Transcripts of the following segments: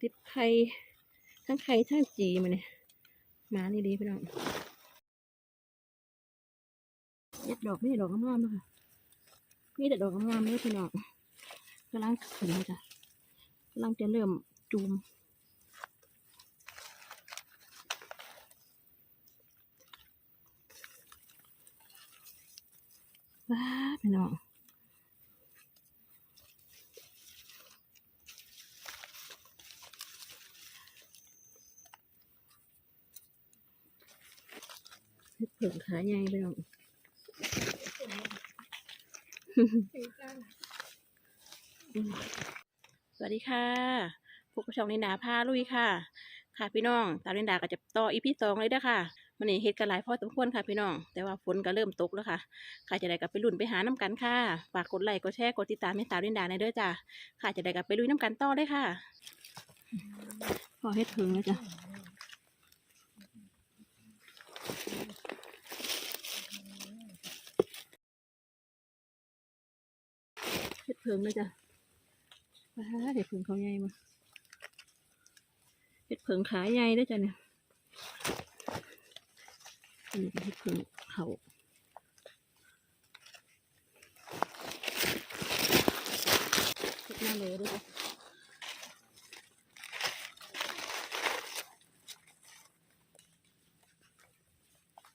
ติดไข่ทั้งไข่ทั้งจีมาเนี่ยมานี่ดีพี่น้องเย็ดดอกนี่ดอกงามๆนะคะมีแต่ดอกงามๆเลยพี่น้องกำลังขึ้นเลยจ้ะกำลังจะเริ่มจูมว้าพี่น้อง เห็ดเผิงขาใหญ่ไปน้องสวัสดีค่ะพวกผู้ชมนินดาพาลุยค่ะ ค่ะพี่น้อง ตามนินดาก็จะต่ออีพีสองเลยเด้อค่ะมันนี่เฮ็ดกันหลายพอสมควรค่ะพี่น้อง แต่ว่าฝนก็เริ่มตกแล้วค่ะค่ะจะได้กลับไปลุ่นไปหาน้ำกันค่ะ ฝากกดไลค์กดแชร์กดติดตามให้สาวนินดาในอยเด้อจ้ะค่ะจะได้กลับไปลุยน้ำกันต่อเลยค่ะ พอเฮ็ดเผิงแล้วจ้ะ เห็ดเพิงเลยจ้ะว้าเห็ดเพิงเขาใหญ่มาเห็ดเพิงขาใหญ่ด้วยจ้ะเนี่ยอันนี้ก็เห็ดเพิงเขาเห็ดหน้าเลยด้วยจ้ะ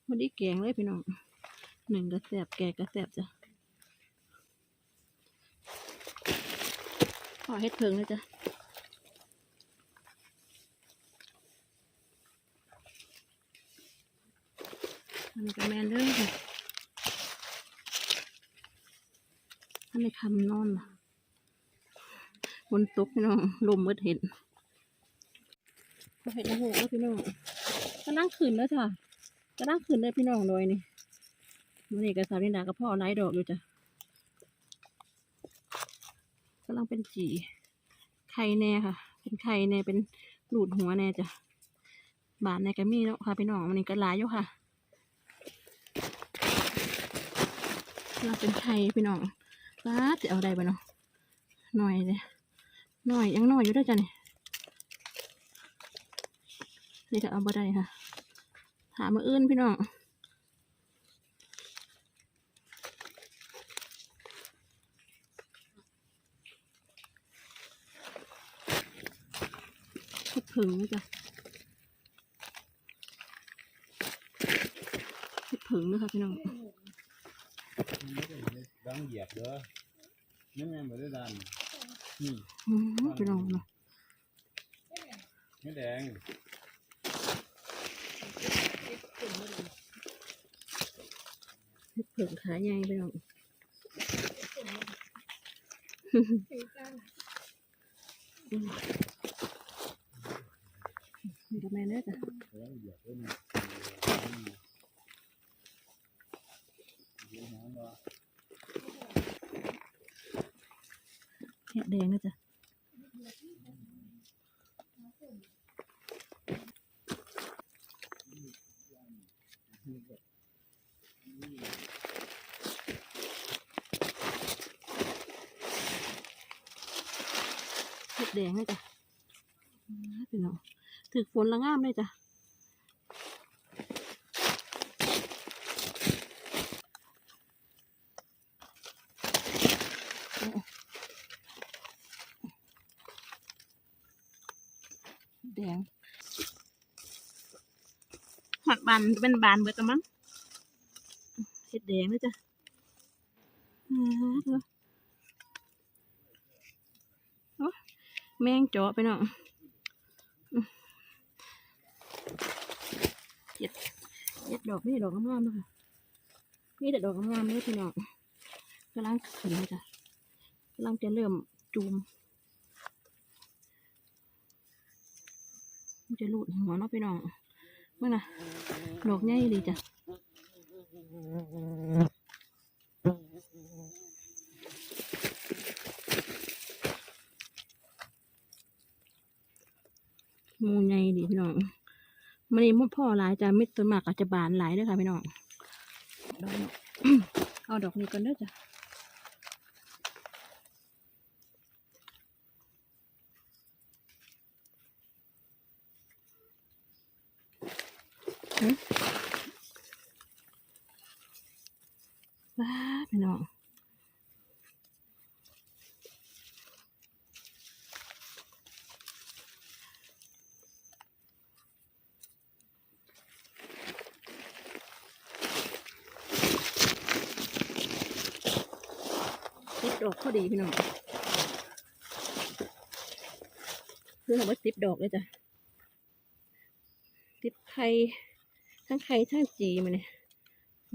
วันนี้แกงเลยพี่น้องหนึ่งกระแสบแกงกระแสบจ้ะ อเฮ็ดเพิงเลยจ้ะอันนี้ก็แมนเด้อค่ะอันนี้คำนอนน่ะบนตกพี่น้องลมมืดเห็นก็เห็นโอ้โหแล้วพี่น้องก็นั่งขืนแล้วจ้ะก็นั่งขืนเลยพี่น้องโดยนี่มันนี่กับสาวนินดากับพ่อไล่ดอกอยู่จ้ะกำลังเป็นจีไข่แน่ค่ะ เป็นไข่แน่เป็นหลูดหัวแน่จ้ะบานในกระมี่เนาะค่ะพี่น้องมันนี่ก็หลายอยู่ค่ะเราเป็นไข่พี่น้องป้าจะเอาได้ปะเนาะหน่อยเลยหน่อยยังหน่อยอยู่ด้วยจ้ะนี่นี่ก็เอาบ่ได้ค่ะ หามาอื่นพี่น้อง เห็ดผึ่งนะจ้ะเห็ดผึ่งนะคะพี่น้องดังเหยียบเด้อนี่แม่นบ่ได้ดันนี่อืมพี่น้องเนาะไม่แดงเห็ดผึ่งขาใหญ่พี่น้องอื มนี่ก็แม่นเห็ดแดงนะจ้ะเห็ดแดงเลยจ้ะอืมพี่น้อง ถือฝนละงามเลยจ้ะแดงหอดบานเป็นบานเบิดแล้วมั้งเห็ดแดงเลยจ้ะอ่าเถอะโอ้แมงเจาะไปเนาะอืม เห็ดเห็ดดอกนี่ดอกงามๆเลยค่ะนี่แต่ดอกงามๆเลยพี่น้องกำลังขึ้นเลยจ้ะกำลังจะเริ่มจูมมันจะหลุดหัวเนาะพี่น้องเมื่อน่ะดอกใหญ่ดีจ้ะหมูใหญ่ดีพี่น้อง มันนี่มุดพ่อหลายจะมิดต้นหมากอาจจะบานหลายด้วยค่ะพี่น้องเอาดอกนี้กันด้วยจ้ะอืม ดอกพอดีพี่น้องคือทำว่าติดดอกเลยจ้ะติดไข่ทั้งไข่ทั้งจีมาเนี่ย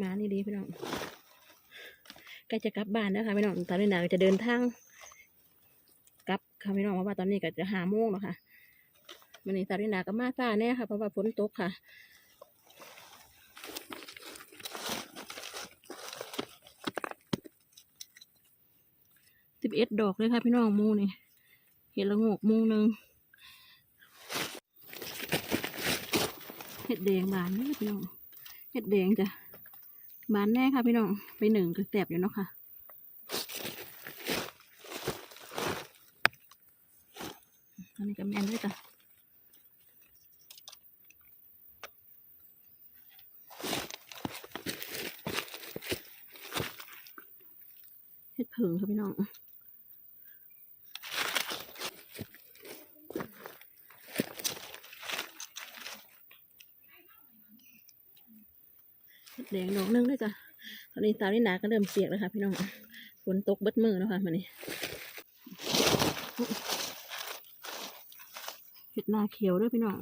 มานี่ดีพี่น้องใกล้จะกลับบ้านแล้วค่ะพี่น้องตอนนี้นาก็จะเดินทางกลับค่ะพี่น้องเพราะว่าตอนนี้ก็จะหาโมงแล้วค่ะวันนี้ตอนนี้นาก็มาซ่าแน่ค่ะเพราะว่าฝนตกค่ะ สิบเอ็ดดอกเลยค่ะพี่น้องมูนี่เห็ดละโงกมูหนึ่งเห็ดแดงบานนี่พี่น้องเห็ดแดงจ้ะบานแน่ค่ะพี่น้องไปหนึ่งก็แสบอยู่เนาะค่ะอันนี้ก็แมนด้วยจ้ะเห็ดเผึ่งค่ะพี่น้อง แดงดอกนึงด้วยจ้ะตอนนี้สาวนี่หนาก็เริ่มเปียกแล้วค่ะพี่น้องฝนตกเบิดมือแล้วค่ะมันนี่เห็ดนาเขียวด้วยพี่น้อง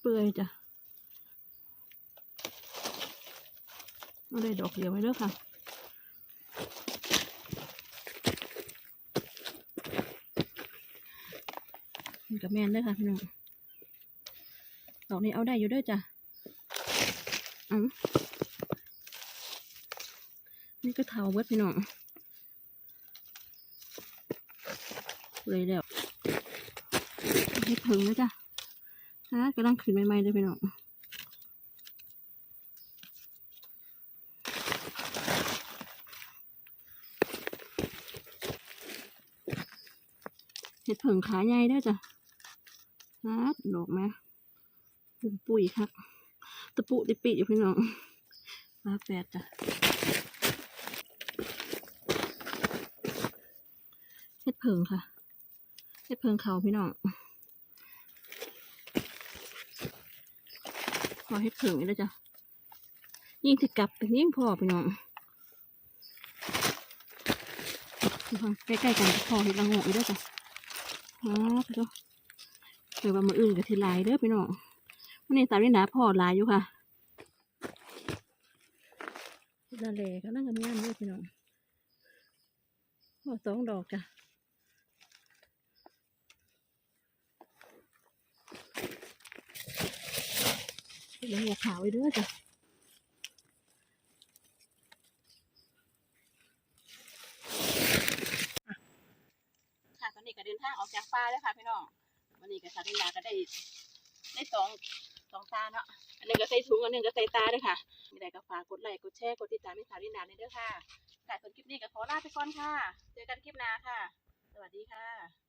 เปื่อยจ้ะเอาได้ดอกเดียวไว้เด้อค่ะกับแมนด้อค่ะพี่น้อง ดอกนี้เอาได้อยู่เด้วยจ้ะอืมนี่ก็เทาเบิดพี่น้องเลยแล้วให้ผึ่งแล้วจ้ะฮะกำลังขึ้นใหม่ๆเลยพี่น้องเห็ดผึ่งขาใหญ่ด้วยจ้ะฮะดอกไหม ปุ่มปุ๋ยครับตะปุติปิอยู่พี่น้องมาแปดจ้ะเฮ็ดเพิงค่ะเฮ็ดเพิงเขาพี่น้องพอเฮ็ดเพิงนี่แล้วจ้ะยิ่งจะกลับยิ่งพอพี่น้องใกล้ๆกันพอเฮ็ดละโงอีกแล้วจ้ะอ๋อพี่น้องเดี๋ยวว่ามืออื่นกับทีหลายเด้อพี่น้อง วันนี้สาวนี่หนาพ่อหลายอยู่ค่ะนั่นแหละเขานั่งกันงานด้วยพี่น้องพ่อสองดอกจ้ะเหลืองหัวขาวอีกด้วยจ้ะค่ะตอนนี้ก็เดินทางออกจากป่าแล้วค่ะพี่น้องวันนี้ก็สาวนี่หนาก็ได้ได้สอง สองตาเนาะอันนึงก็ใส่ถุงอันนึงก็ใส่ตาด้วยค่ะมีอะไรก็ฝากกดไลค์กดแชร์กดติดตามให้สาวลินดานเด้วยค่ะแต่คนคลิปนี้ก็ขอลาไปก่อนค่ะ เจอกันคลิปหน้าค่ะ สวัสดีค่ะ